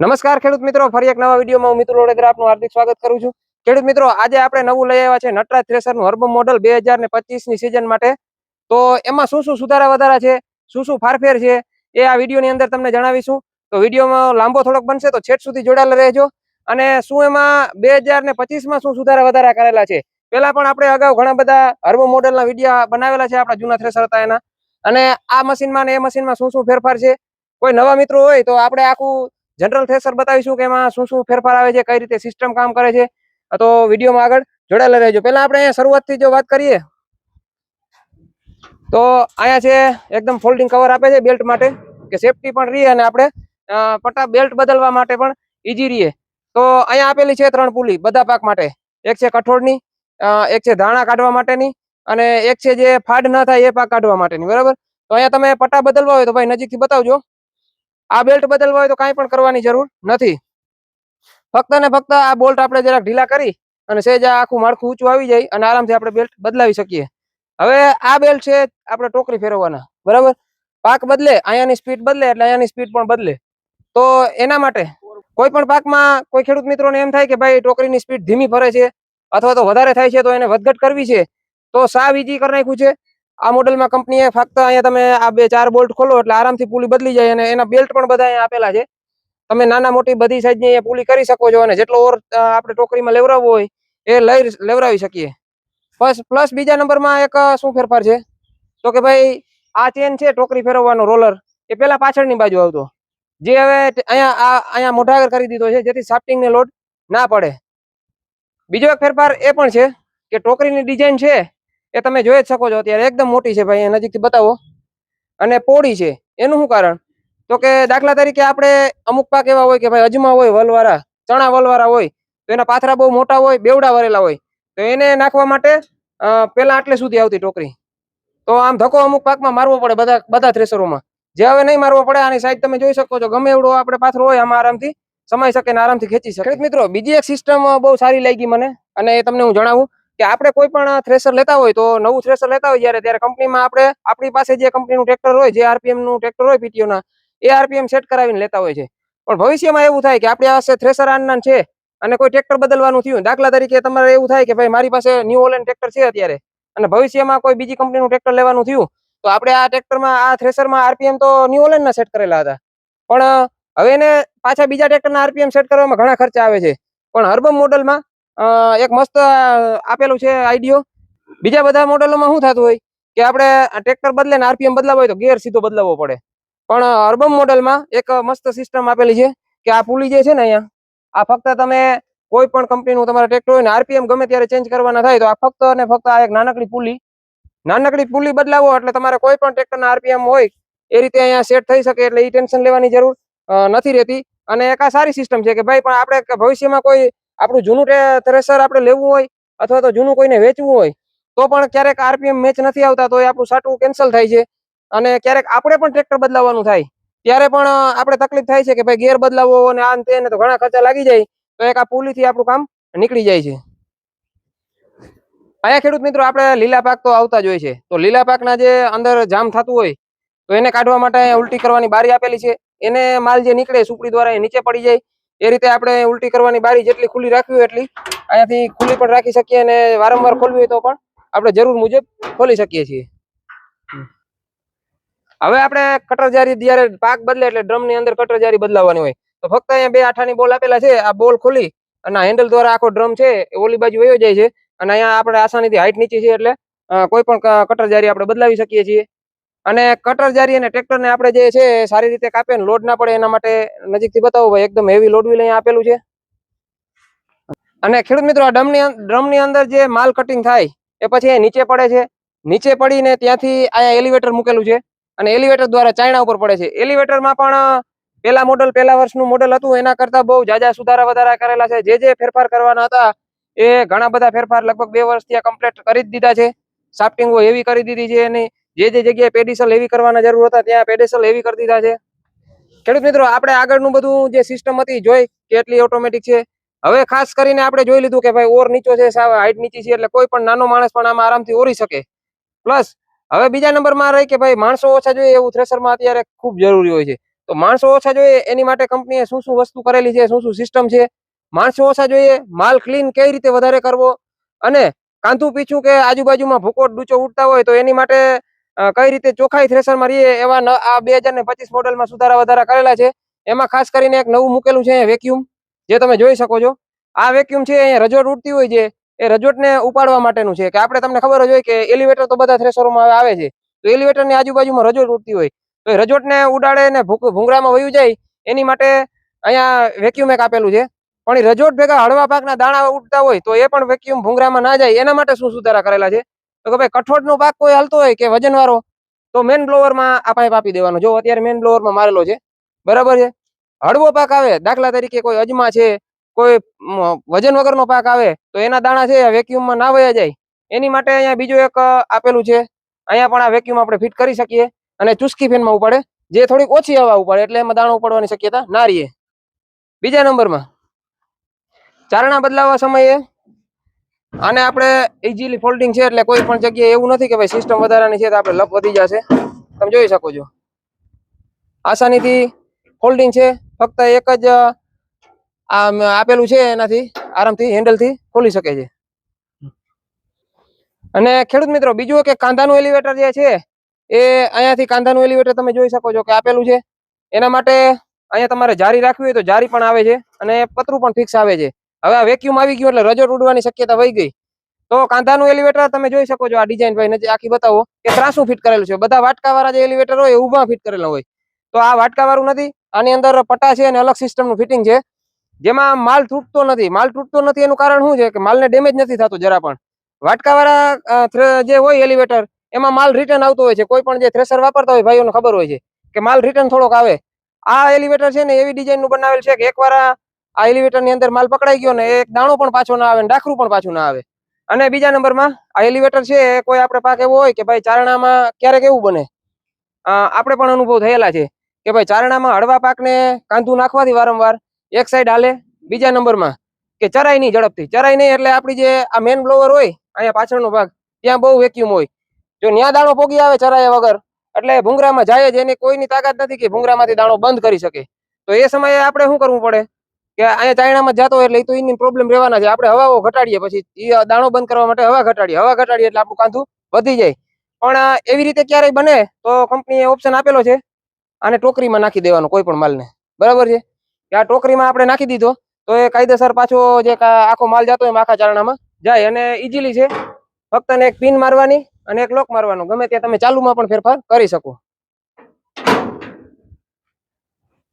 નમસ્કાર ખેડૂત મિત્રો, ફરી એક નવા વિડીયોમાં હું મિતુલ વડોદરા આપનું હાર્દિક સ્વાગત કરું છું. ખેડૂત મિત્રો, આજે આપણે નવું લઈ આવ્યા છે નટરાજ થ્રેસરનું હર્બમ મોડલ બે હજાર ને પચીસની સિઝન માટે. તો એમાં શું શું સુધારા વધારા છે, શું શું ફારફેર છે, એ આ વિડીયોની અંદર તમને જણાવીશું. તો વિડીયોમાં લાંબો થોડોક બનશે તો છેટ સુધી જોડાયેલા રહેજો. અને શું એમાં બે હજાર ને પચીસમાં શું સુધારા વધારા કરેલા છે? પેલા પણ આપણે અગાઉ ઘણા બધા હર્બમ મોડલના વીડિયો બનાવેલા છે આપણા જૂના થ્રેસર હતા એના. અને આ મશીનમાં ને એ મશીનમાં શું શું ફેરફાર છે? કોઈ નવા મિત્રો હોય તો આપણે આખું જનરલ થ્રેસર બતાવીશું કે એમાં શું શું ફેરફાર આવે છે, કઈ રીતે સિસ્ટમ કામ કરે છે. તો વિડીયોમાં આગળ જોડાયેલા રહેજો. પહેલા આપણે શરૂઆતથી જો વાત કરીએ, તો અહીંયા છે એકદમ ફોલ્ડિંગ કવર આપે છે બેલ્ટ માટે, કે સેફટી પણ રહીએ અને આપણે પટ્ટા બેલ્ટ બદલવા માટે પણ ઈજી રહીએ તો અહીંયા આપેલી છે ત્રણ પુલી બધા પાક માટે. એક છે કઠોળની એક છે ધાણા કાઢવા માટેની અને એક છે જે ફાડ ન થાય એ પાક કાઢવા માટેની. બરાબર? તો અહીંયા તમે પટ્ટા બદલવા હોય તો ભાઈ નજીકથી બતાવજો. આ બેલ્ટ બદલવા હોય તો કાંઈ પણ કરવાની જરૂર નથી. ફક્ત ને ફક્ત આ બોલ્ટ આપણે જરાક ઢીલા કરી અને સહેજ આખું માળખું ઊંચું આવી જાય અને આરામથી આપણે બેલ્ટ બદલાવી શકીએ. હવે આ બેલ્ટ છે આપણે ટોકરી ફેરવવાના. બરાબર? પાક બદલે અહીંયાની સ્પીડ બદલે એટલે અહીંયાની સ્પીડ પણ બદલે. તો એના માટે કોઈ પણ પાકમાં કોઈ ખેડૂત મિત્રોને એમ થાય કે ભાઈ ટોકરીની સ્પીડ ધીમી ફરે છે અથવા તો વધારે થાય છે તો એને વધઘટ કરવી છે, તો સાવ ઈજી કરી નાખ્યું છે. આ મોડેલમાં કંપનીએ ફક્ત અહીંયા તમે આ બે ચાર બોલ્ટ ખોલો એટલે આરામથી પુલી બદલી જાય અને એના બેલ્ટ પણ બધા અહીંયા આપેલા છે. તમે નાના મોટી બધી સાઈઝની અહીંયા પુલી કરી શકો છો અને જેટલો ઓર આપણે ટોકરીમાં લેવડાવવો હોય એ લઈ લેવરાવી શકીએ. પ્લસ પ્લસ બીજા નંબરમાં એક શું ફેરફાર છે? તો કે ભાઈ, આ ચેન છે ટોકરી ફેરવવાનો રોલર એ પેલા પાછળની બાજુ આવતો. જે હવે અહીંયા, આ, અહીંયા મોઢાગર કરી દીધો છે, જેથી સાફ્ટિંગને લોડ ના પડે. બીજો એક ફેરફાર એ પણ છે કે ટોકરીની ડિઝાઇન છે એ તમે જોઈ જ શકો છો, અત્યારે એકદમ મોટી છે ભાઈ નજીક નજીકથી બતાવો. અને પોળી છે, એનું શું કારણ? તો કે દાખલા તરીકે આપણે અમુક પાક એવા હોય કે ભાઈ અજમા હોય, વલવારા, ચણા વલવાળા હોય, તો એના પાથરા બહુ મોટા હોય, બેવડા વરેલા હોય, તો એને નાખવા માટે પેલા આટલે સુધી આવતી ટોકરી. તો આમ ધક્કો અમુક પાકમાં મારવો પડે બધા બધા થ્રેસરોમાં જે હવે નહીં મારવો પડે, આની સાઈડ તમે જોઈ શકો છો, ગમે એવડો આપણે પાથરો હોય, આમાં આરામથી સમાઈ શકે ને આરામથી ખેંચી શકે. મિત્રો, બીજી એક સિસ્ટમ બહુ સારી લાગી મને, અને એ તમને હું જણાવું. કે આપણે કોઈ પણ થ્રેસર લેતા હોય તો નવું થ્રેસર લેતા હોય જ્યારે, ત્યારે કંપનીમાં આપણે આપણી પાસે જે કંપનીનું ટ્રેક્ટર હોય, જે આરપીએમનું ટ્રેક્ટર હોય પીટીઓ ના, એ આરપીએમ સેટ કરાવીને લેતા હોય છે. પણ ભવિષ્યમાં એવું થાય કે આપણી પાસે થ્રેસર આનના છે અને કોઈ ટ્રેક્ટર બદલવાનું થયું દાખલા તરીકે તમારે એવું થાય કે ભાઈ મારી પાસે ન્યુ ઓલેન્ડ ટ્રેક્ટર છે અત્યારે અને ભવિષ્યમાં કોઈ બીજી કંપનીનું ટ્રેક્ટર લેવાનું થયું, તો આપણે આ ટ્રેક્ટરમાં આ થ્રેસરમાં આરપીએમ તો ન્યુ ઓલેન્ડના સેટ કરેલા હતા. પણ હવે એને પાછા બીજા ટ્રેક્ટરના આરપીએમ સેટ કરવામાં ઘણા ખર્ચા આવે છે. પણ હર્બમ મોડલમાં એક મસ્ત આપેલું છે આઈડિયો. બીજા બધા મોડલોમાં શું થતું હોય? કે આપણે ટ્રેક્ટર બદલે ને આરપીએમ બદલાવો હોય તો ગેર સીધો બદલાવવો પડે. પણ અર્બમ મોડેલમાં એક મસ્ત સિસ્ટમ આપેલી છે કે આ પુલી જે છે ને અહીંયા, આ ફક્ત તમે કોઈ પણ કંપનીનું તમારા ટ્રેક્ટર હોય ને આરપીએમ ગમે ત્યારે ચેન્જ કરવાના થાય તો આ ફક્ત અને ફક્ત આ એક નાનકડી પુલી. નાનકડી પુલી બદલાવો એટલે તમારે કોઈ પણ ટ્રેક્ટરના આરપીએમ હોય એ રીતે અહીંયા સેટ થઈ શકે એટલે એ ટેન્શન લેવાની જરૂર નથી રહેતી. અને એક આ સારી સિસ્ટમ છે કે ભાઈ પણ આપણે ભવિષ્યમાં કોઈ આપણું જૂનું થ્રેસર આપણે લેવું હોય અથવા તો જૂનું કોઈને વેચવું હોય, તો પણ ક્યારેક આરપીએમ મેચ નથી આવતા તો એ આપણું સાટું કેન્સલ થાય છે. અને ક્યારેક આપણે પણ ટ્રેક્ટર બદલાવવાનું થાય, ત્યારે પણ આપણે તકલીફ થાય છે કે ભાઈ ગેર બદલાવો અને આ તે તો ઘણા ખર્ચા લાગી જાય, તો એક આ પુલીથી આપણું કામ નીકળી જાય છે. અહીંયા ખેડૂત મિત્રો, આપણે લીલા પાક તો આવતા જ હોય છે. તો લીલા પાકના જે અંદર જામ થતું હોય, તો એને કાઢવા માટે ઉલટી કરવાની બારી આપેલી છે. એને માલ જે નીકળે સુપડી દ્વારા એ નીચે પડી જાય એ રીતે આપણે ઉલટી કરવાની બારી જેટલી ખુલ્લી રાખવી હોય એટલી. અહીંયાથી ખુલ્લી પણ રાખી શકીએ અને વારંવાર ખોલવી હોય તો પણ આપણે જરૂર મુજબ ખોલી શકીએ છીએ. હવે આપણે કટર જારી જ્યારે પાક બદલે એટલે ડ્રમની અંદર કટર જારી બદલાવવાની હોય. તો ફક્ત અહીંયા બે આઠાની બોલ આપેલા છે, આ બોલ ખોલી અને હેન્ડલ દ્વારા આખો ડ્રમ છે, એ ઓલી બાજુ વયો જાય છે. અને અહીંયા આપણે આસાનીથી હાઈટ નીચે છે એટલે કોઈ પણ કટર જારી આપણે બદલાવી શકીએ છીએ. અને કટર જારી અને ટ્રેક્ટર ને આપણે જે છે સારી રીતે કાપે લોડ ના પડે એના માટે નજીકથી બતાવો ભાઈ, એકદમ હેવી લોડ લઈ આપેલું છે. અને ખેડૂત મિત્રો, આ ડ્રમની ડ્રમની અંદર જે માલ કટિંગ થાય, એ પછી એ નીચે પડે છે. નીચે પડીને ત્યાંથી અહીંયા એલિવેટર મૂકેલું છે અને એલિવેટર દ્વારા ચાઇના ઉપર પડે છે. એલિવેટરમાં પણ પેલા મોડલ પેલા વર્ષનું મોડલ હતું. એના કરતા બહુ જાજા સુધારા વધારા કરેલા છે. જે જે ફેરફાર કરવાના હતા, એ ઘણા બધા ફેરફાર લગભગ બે વર્ષથી આ કમ્પ્લીટ કરી જ દીધા છે. સાફ્ટિંગો એવી કરી દીધી છે એની. જે જે જગ્યાએ પેડિસલ હેવી કરવાના જરૂર હતા, ત્યાં પેડિસલ હેવી કરી દીધા છે. ખેડૂત મિત્રો, આપણે આગળનું બધું જે સિસ્ટમ હતી, જોઈ કેટલી ઓટોમેટિક છે. હવે ખાસ કરીને આપણે જોઈ લીધું કે ભાઈ ઓર નીચો છે હાઈટ નીચી છે, એટલે કોઈ પણ નાનો માણસ પણ આમાં આરામથી ઓરી શકે. પ્લસ હવે બીજા નંબરમાં રહી કે ભાઈ માણસો ઓછા જોઈએ એવું થ્રેસરમાં અત્યારે ખૂબ જરૂરી હોય છે. તો માણસો ઓછા જોઈએ, એની માટે કંપનીએ શું શું વસ્તુ કરેલી છે, શું શું સિસ્ટમ છે? માણસો ઓછા જોઈએ, માલ ક્લીન કઈ રીતે વધારે કરવો? અને કાંતું પીછું કે આજુબાજુમાં ભૂકો ડૂચો ઉડતા હોય તો એની માટે કઈ રીતે ચોખ્ખાઈ થ્રેસરમાં રહીએ એવા આ બે હજાર ને પચીસ મોડલમાં સુધારા વધારા કરેલા છે. એમાં ખાસ કરીને એક નવું મૂકેલું છે વેક્યુમ જે તમે જોઈ શકો છો. આ વેક્યુમ છે, અહીંયા રજોટ ઉડતી હોય છે. એ રજોટને ઉપાડવા માટેનું છે. કે આપણે તમને ખબર જ હોય કે એલિવેટર તો બધા થ્રેસરોમાં આવે છે. તો એલિવેટરની આજુબાજુમાં રજોટ ઉડતી હોય. તો એ રજોટને ઉડાડે ને ભૂંગળામાં વયું જાય, એની માટે અહીંયા વેક્યુમ એક આપેલું છે. પણ એ રજોટ ભેગા હળવા પાકના દાણા ઉડતા હોય તો એ પણ વેક્યુમ ભૂંગળામાં ના જાય. એના માટે શું સુધારા કરેલા છે? તો કે ભાઈ કઠોળનો પાક કોઈ હાલતો હોય કે વજનવાળો, તો મેન બ્લોવરમાં આ પાઇપ આપી દેવાનો. જો અત્યારે મેન બ્લોવરમાં મારેલો છે, બરાબર છે? હળવો પાક આવે, દાખલા તરીકે કોઈ અજમા છે, કોઈ વજન વગરનો પાક આવે, તો એના દાણા છે વેક્યુમમાં ના વયા જાય. એની માટે અહીંયા બીજું એક આપેલું છે, અહીંયા પણ આ વેક્યુમ આપણે ફિટ કરી શકીએ અને ચુસ્કી ફેનમાં ઉપાડે, જે થોડીક ઓછી હવા ઉપાડે, એટલે એમાં દાણો ઉપાડવાની શક્યતા ના રહીએ બીજા નંબરમાં, ચારણા બદલાવવા સમયે આને આપણે ઇઝીલી ફોલ્ડિંગ છે એટલે કોઈ પણ જગ્યાએ એવું નથી કે ભાઈ સિસ્ટમ વધારાની છે તો આપણે લપ વધી જશે. તમે જોઈ શકો છો. આસાનીથી ફોલ્ડિંગ છે. ફક્ત એક જ આમ આપેલું છે એનાથી, આરામથી હેન્ડલથી ખોલી શકે છે. અને ખેડૂત મિત્રો, બીજું કે કાંધાનું એલિવેટર જે છે, એ અહીંયાથી કાંધાનું એલિવેટર તમે જોઈ શકો છો કે આપેલું છે. એના માટે અહીંયા તમારે જારી રાખવી હોય તો જારી પણ આવે છે અને પતરું પણ ફિક્સ આવે છે. હવે આ વેક્યુમ આવી ગયું એટલે રજોટ ઉડવાની શક્યતા વહી ગઈ. તો કાંધાનું એલિવેટર તમે જોઈ શકો છો આ ડિઝાઇન ભાઈ નજીક આખી બતાવો કે ત્રાસું ફિટ કરેલું છે. બધા વાટકા વાળા જે એલિવેટર હોય એ ઊભા ફિટ કરેલા હોય. તો આ વાટકા વાળું નથી, આની અંદર પટ્ટા છે અને અલગ સિસ્ટમનું ફિટિંગ છે. જેમાં માલ તૂટતો નથી. માલ તૂટતો નથી એનું કારણ શું છે કે માલને ડેમેજ નથી થતો જરા પણ. વાટકાવાળા જે હોય એલિવેટર એમાં માલ રિટર્ન આવતો હોય છે. કોઈ પણ જે થ્રેસર વાપરતા હોય ભાઈઓને ખબર હોય છે કે માલ રિટર્ન થોડોક આવે. આ એલિવેટર છે ને એવી ડિઝાઇનનું બનાવેલ છે કે એકવાર આ એલિવેટરની અંદર માલ પકડાઈ ગયો ને એક દાણો પણ પાછો ના આવે ને ડાખરું પણ પાછું ના આવે. અને બીજા નંબરમાં આ એલિવેટર છે કોઈ આપણે પાક એવો હોય કે ભાઈ ચારણામાં ક્યારેક એવું બને. આપણે પણ અનુભવ થયેલા છે કે ભાઈ ચારણામાં હળવા પાકને કાંધું નાખવાથી વારંવાર એક સાઈડ હાલે, બીજા નંબરમાં કે ચરાઈ નહીં ઝડપથી. ચરાઈ નહીં એટલે આપણી જે આ મેન બ્લોવર હોય, અહીંયા પાછળનો ભાગ, ત્યાં બહુ વેક્યુમ હોય. જો ન્યા દાણો પોગી આવે ચરાયા વગર, એટલે ભૂંગરામાં જાય જ એની કોઈની તાકાત નથી કે ભૂંગરામાંથી દાણો બંધ કરી શકે. તો એ સમયે આપણે શું કરવું પડે? કે અહીંયા ચાઇનામાં જતો એટલે એ તો એની પ્રોબ્લેમ રહેવાના છે. આપણે હવાઓ ઘટાડીએ પછી એ દાણો બંધ કરવા માટે હવા ઘટાડીએ. હવા ઘટાડીએ એટલે આપણું કાંધું વધી જાય. પણ એવી રીતે ક્યારેય બને તો કંપનીએ ઓપ્શન આપેલો છે. આને ટોકરીમાં નાખી દેવાનો કોઈ પણ માલને. બરાબર છે? કે આ ટોકરીમાં આપણે નાખી દીધો તો એ કાયદેસર પાછો જે આખો માલ જતો હોય આખા ચારણામાં જાય અને ઇઝીલી છે. ફક્ત એક પિન મારવાની અને એક લોક મારવાનું. ગમે ત્યાં તમે ચાલુમાં પણ ફેરફાર કરી શકો.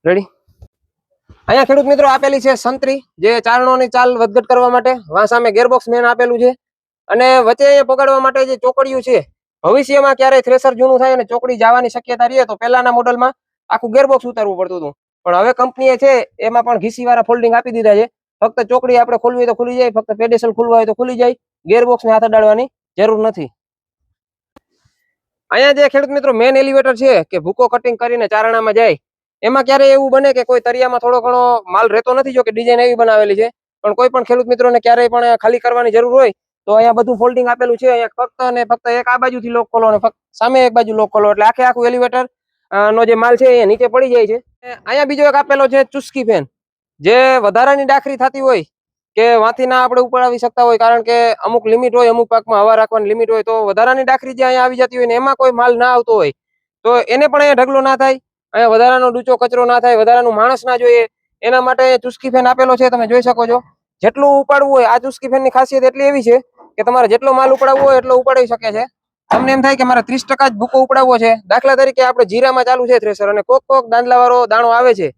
રેડી અહીંયા ખેડૂત મિત્રો આપેલી છે સંતરી, જે ચારણોની ચાલ વધઘટ કરવા માટે વા સામે ગેરબોક્સ મેન આપેલું છે. અને વચ્ચે અહીંયા પગાડવા માટે જે ચોકડીયું છે, ભવિષ્યમાં ક્યારેય થ્રેસર જૂનું થાય અને ચોકડી જવાની શક્યતા રહે તો પહેલાના મોડલમાં આખું ગેરબોક્સ ઉતારવું પડતું હતું. પણ હવે કંપનીએ છે, એમાં પણ ઘીસીવાળા ફોલ્ડિંગ આપી દીધા છે. ફક્ત ચોકડી આપણે ખોલવી તો ખુલી જાય, ફક્ત પેડેસલ ખુલવા હોય તો ખુલી જાય. ગેરબોક્સને હાથ અડાડવાની જરૂર નથી. અહીંયા જે ખેડૂત મિત્રો મેન એલિવેટર છે, કે ભૂકો કટિંગ કરીને ચારણામાં જાય એમાં ક્યારે એવું બને કે કોઈ તરિયામાં થોડો ઘણો માલ રહેતો નથી, જો કે ડિઝાઇન એવી બનાવેલી છે. પણ કોઈ પણ ખેડૂત મિત્રોને ક્યારેય પણ ખાલી કરવાની જરૂર હોય, તો અહીંયા બધું ફોલ્ડિંગ આપેલું છે. અહીંયા ફક્ત અને ફક્ત એક આ બાજુથી લોક ખોલો અને ફક્ત સામે એક બાજુ લોક ખોલો એટલે આખે આખું એલિવેટર નો જે માલ છે એ નીચે પડી જાય છે. અહીંયા બીજો એક આપેલો છે ચુસ્કી ફેન. જે વધારાની ડાખરી થતી હોય કે વાંથી ના આપણે ઉપડાવી શકતા હોય, કારણ કે અમુક લિમિટ હોય, અમુક પાકમાં હવા રાખવાની લિમિટ હોય, તો વધારાની ડાખરી જે અહીંયા આવી જતી હોય ને એમાં કોઈ માલ ના આવતો હોય, તો એને પણ અહીંયા ઢગલો ના થાય. અહીંયા વધારાનો ડૂચો કચરો ના થાય, વધારાનું માણસ ના જોઈએ, એના માટે ચુસ્કી ફેન આપેલો છે, તમે જોઈ શકો છો. જેટલું ઉપાડવું હોય, આ ચુસ્કી ફેનની ખાસિયત એટલી એવી છે કે તમારે જેટલો માલ ઉપાડવો હોય, એટલો ઉપાડી શકે છે. તમને એમ થાય કે મારે ત્રીસ ટકા જ ભૂકો ઉપાડવો છે. દાખલા તરીકે આપણે જીરામાં ચાલુ છે થ્રેસર અને કોક કોક દાંદલાવાળો દાણો આવે છે.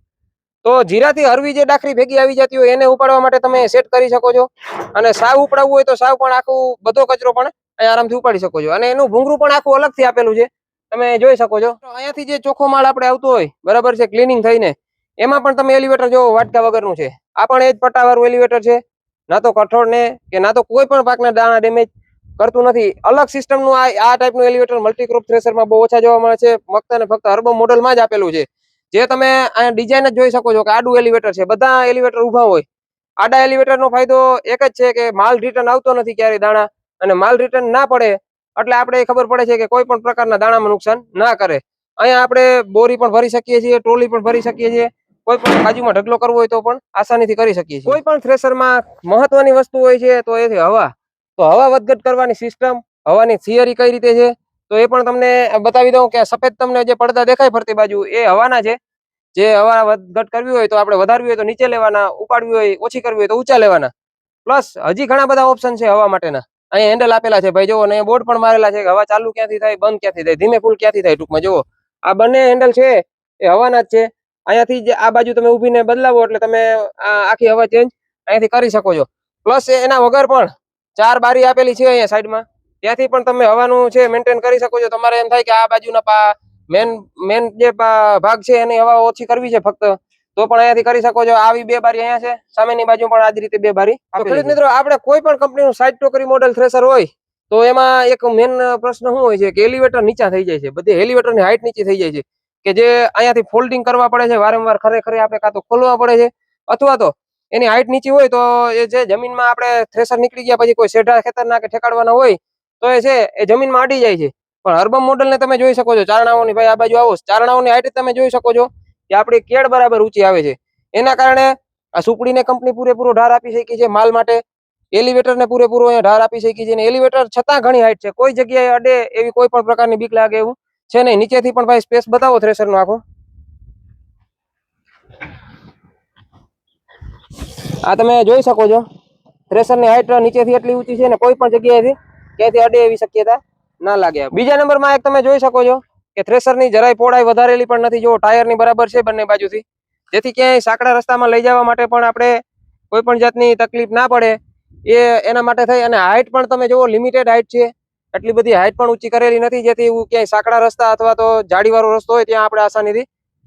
તો જીરાથી હરવી જે ડાખરી ભેગી આવી જતી હોય, એને ઉપાડવા માટે તમે સેટ કરી શકો છો. અને સાવ ઉપડાવવું હોય તો સાવ પણ આખું બધો કચરો પણ આરામથી ઉપાડી શકો છો. અને એનું ભૂંગરું પણ આખું અલગથી આપેલું છે. તમે જોઈ શકો છો. અહીંયાથી જે ચોખ્ખો માલ આપણે આવતો હોય, બરાબર છે ક્લિનિંગ થઈને, એમાં પણ તમે એલિવેટર જોવો વાટકા વગરનું છે. આ પણ એ જ પટ્ટાવાળું એલિવેટર છે. ના તો કઠોળને કે ના તો કોઈ પણ પાકના દાણા ડેમેજ કરતું નથી. અલગ સિસ્ટમનું આ આ ટાઈપનું એલિવેટર મલ્ટીક્રોપ થ્રેસરમાં બહુ ઓછા જોવા મળે છે. ફક્ત અને ફક્ત હર્બો મોડલમાં જ આપેલું છે. જે તમે અહીંયા ડિઝાઇન જ જોઈ શકો છો કે આડું એલિવેટર છે. બધા એલિવેટર ઊભા હોય. આડા એલિવેટરનો ફાયદો એક જ છે કે માલ રિટર્ન આવતો નથી ક્યારેય દાણા અને માલ રિટર્ન ના પડે એટલે આપણે એ ખબર પડે છે કે કોઈ પણ પ્રકારના દાણામાં નુકસાન ના કરે. અહીંયા આપણે બોરી પણ ભરી શકીએ છીએ, ટ્રોલી પણ ભરી શકીએ છીએ, કોઈ પણ બાજુમાં ઢગલો કરવો હોય તો પણ આસાનીથી કરી શકીએ છીએ. કોઈ પણ થ્રેસરમાં મહત્વની વસ્તુ હોય છે તો એ છે હવા. તો હવા વધઘટ કરવાની સિસ્ટમ, હવાની થિયરી કઈ રીતે છે, તો એ પણ તમને બતાવી દઉં કે સફેદ તમને જે પડદા દેખાય ફરતી બાજુ, એ હવાના છે. જે હવા વધઘટ કરવી હોય તો આપણે વધારવી હોય તો નીચે લેવાના, ઉપાડવી હોય, ઓછી કરવી હોય તો ઊંચા લેવાના. પ્લસ હજી ઘણા બધા ઓપ્શન છે હવા માટેના. અહીંયા હેન્ડલ આપેલા છે. ભાઈ, જુઓ, ને બોર્ડ પણ મારેલા છે હવા ચાલુ ક્યાંથી થાય, બંધ ક્યાંથી થાય, ધીમે ફૂલ ક્યાંથી થાય ટૂંકમાં, જુઓ. આ બંને હેન્ડલ છે, એ હવાના જ છે. અહીંયાથી જ આ બાજુ તમે ઊભીને બદલાવો એટલે તમે આખી હવા ચેન્જ અહીંયાથી કરી શકો છો. પ્લસ એના વગર પણ ચાર બારી આપેલી છે અહીંયા સાઈડમાં. ત્યાંથી પણ તમે હવાનું છે મેન્ટેન કરી શકો છો. તમારે એમ થાય કે આ બાજુના મેન મેન જે ભાગ છે, એની હવા ઓછી કરવી છે ફક્ત. તો પણ અહીંયાથી કરી શકો છો. આવી બે બારી અહીંયા છે. સામેની બાજુ પણ આ જ રીતે બે બારી તો ખેડૂત મિત્રો આપણે કોઈ પણ કંપનીનું સાઈડ ટોકરી મોડેલ થ્રેસર હોય તો એમાં એક મેન પ્રશ્ન શું હોય છે કે એલિવેટર નીચા થઈ જાય છે. બધી એલિવેટરની હાઈટ નીચી થઈ જાય છે. કે જે અહીંયાથી ફોલ્ડિંગ કરવા પડે છે વારંવાર ખરેખર આપણે કાં તો ખોલવા પડે છે અથવા તો એની હાઈટ નીચી હોય તો એ જે જમીનમાં આપણે થ્રેસર નીકળી ગયા પછી કોઈ શેઢા ખેતરના કે ઠેકાડવાના હોય તો એ છે એ જમીનમાં અડી જાય છે. પણ અર્બન મોડલ ને તમે જોઈ શકો છો. ચારણાઓની ભાઈ આ બાજુ આવો. ચારણાઓની હાઈટ તમે જોઈ શકો છો. કે આપણી કેળ બરાબર ઊંચી આવે છે. એના કારણે આ સુપડીને કંપની પૂરેપૂરો ઢાર આપી શકી છે માલ માટે. એલિવેટરને પૂરેપૂરો અહીંયા ઢાર આપી શકી છે અને એલિવેટર છતાં ઘણી હાઈટ છે. કોઈ જગ્યાએ અડે એવી કોઈ પણ પ્રકારની બીક લાગે એવું છે નહીં. નીચેથી પણ ભાઈ સ્પેસ બતાવો થ્રેસરનો આખો. આ તમે જોઈ શકો છો. થ્રેસરની હાઈટ નીચેથી એટલી ઊંચી છે ને કોઈ પણ જગ્યાએથી ક્યાંયથી અડે એવી શક્યતા ના લાગે. બીજા નંબરમાં એક તમે જોઈ શકો છો. કે થ્રેસરની જરાય પહોળાઈ વધારેલી પણ નથી. જો ટાયરની બરાબર છે બંને બાજુથી. જેથી ક્યાંય સાંકડા રસ્તામાં લઈ જવા માટે પણ આપણે કોઈ પણ જાતની તકલીફ ના પડે. એ એના માટે થઈ. અને હાઇટ પણ તમે જુઓ લિમિટેડ હાઇટ છે. એટલી બધી હાઇટ પણ ઊંચી કરેલી નથી, જેથી એવું ક્યાંય સાંકડા રસ્તા અથવા તો જાડીવાળો રસ્તો હોય, ત્યાં આપણે આસાનીથી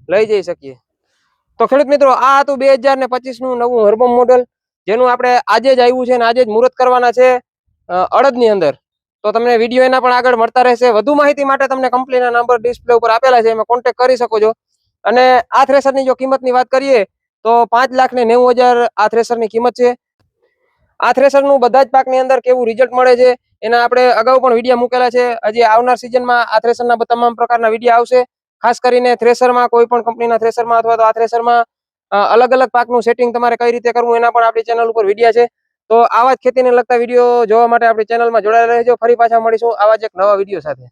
લઈ જઈ શકીએ. તો ખેડૂત મિત્રો, આ હતું બે હજાર ને પચીસનું નવું હર્બમ મોડલ, જેનું આપણે આજે જ આવ્યું છે અને આજે જ મુહૂર્ત કરવાના છે અડદની અંદર. તો તમને વીડિયો એના પણ આગળ મળતા રહેશે. વધુ માહિતી માટે તમને કંપનીના નંબર ડિસ્પ્લે ઉપર આપેલા છે, એમાં કોન્ટેક્ટ કરી શકો છો. અને આ થ્રેસરની જો કિંમતની વાત કરીએ, તો પાંચ લાખ ને નેવું હજાર આ થ્રેસરની કિંમત છે. આ થ્રેસરનું બધા જ પાકની અંદર કેવું રિઝલ્ટ મળે છે, એના આપણે અગાઉ પણ વિડીયા મૂકેલા છે. હજી આવનાર સિઝનમાં આ થ્રેસરના તમામ પ્રકારના વિડીયા આવશે. ખાસ કરીને થ્રેસરમાં કોઈ પણ કંપનીના થ્રેસરમાં અથવા તો આ થ્રેસરમાં અલગ અલગ પાકનું સેટિંગ તમારે કઈ રીતે કરવું એના પણ આપણી ચેનલ ઉપર વિડીયા છે. તો આવા જ ખેતીને લગતા વીડિયો જોવા માટે આપણી ચેનલમાં જોડાયેલા રહેજો. ફરી પાછા મળીશું આવા જ એક નવા વીડિયો સાથે.